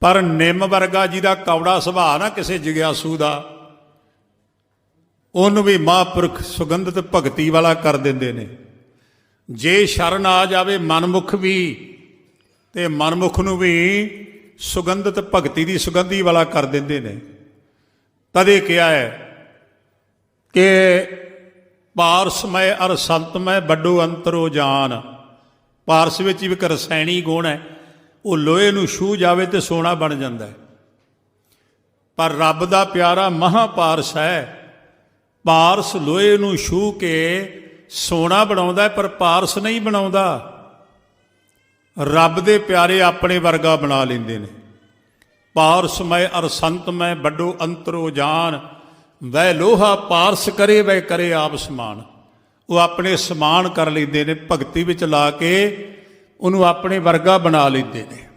ਪਰ ਨਿੰਮ ਵਰਗਾ ਜਿਹਦਾ ਕੌੜਾ ਸੁਭਾਅ ਨਾ ਕਿਸੇ ਜਿਗਿਆਸੂ ਦਾ, ਉਹਨੂੰ ਵੀ ਮਹਾਂਪੁਰਖ ਸੁਗੰਧਿਤ ਭਗਤੀ ਵਾਲਾ ਕਰ ਦਿੰਦੇ ਨੇ। ਜੇ ਸ਼ਰਨ ਆ ਜਾਵੇ ਮਨਮੁਖ ਵੀ, ਤੇ ਮਨਮੁਖ ਨੂੰ ਵੀ ਸੁਗੰਧਿਤ ਭਗਤੀ ਦੀ ਸੁਗੰਧੀ ਵਾਲਾ ਕਰ ਦਿੰਦੇ ਨੇ। ਤਦੇ ਕਿਹਾ ਹੈ ਕਿ ਪਾਰਸਮੈ ਅਰ ਸੰਤਮੈ ਵੱਡੋ ਅੰਤਰੋ ਜਾਨ। ਪਾਰਸ ਵਿੱਚ ਵੀ ਇੱਕ ਰਸਾਇਣੀ ਗੁਣ ਹੈ। ਉਹ ਲੋਹੇ ਨੂੰ ਛੂ ਜਾਵੇ ਤੇ ਸੋਨਾ ਬਣ ਜਾਂਦਾ ਹੈ। ਪਰ ਰੱਬ ਦਾ ਪਿਆਰਾ ਮਹਾਪਾਰਸ ਹੈ। ਪਾਰਸ ਲੋਹੇ ਨੂੰ ਛੂ ਕੇ ਸੋਨਾ ਬਣਾਉਂਦਾ ਪਰ ਪਾਰਸ ਨਹੀਂ ਬਣਾਉਂਦਾ। ਰੱਬ ਦੇ ਪਿਆਰੇ ਆਪਣੇ ਵਰਗਾ ਬਣਾ ਲੈਂਦੇ ਨੇ। ਪਾਰਸ ਮੈਂ ਅਰਸੰਤ ਮੈਂ ਵੱਡੋ ਅੰਤਰੋ ਜਾਨ। ਵੈ ਲੋਹਾ ਪਾਰਸ ਕਰੇ ਵੈ ਕਰੇ ਆਪ ਸਮਾਨ। ਉਹ ਆਪਣੇ ਸਮਾਨ ਕਰ ਲੈਂਦੇ ਨੇ, ਭਗਤੀ ਵਿੱਚ ਲਾ ਕੇ ਉਹਨੂੰ ਆਪਣੇ ਵਰਗਾ ਬਣਾ ਲੈਂਦੇ ਨੇ।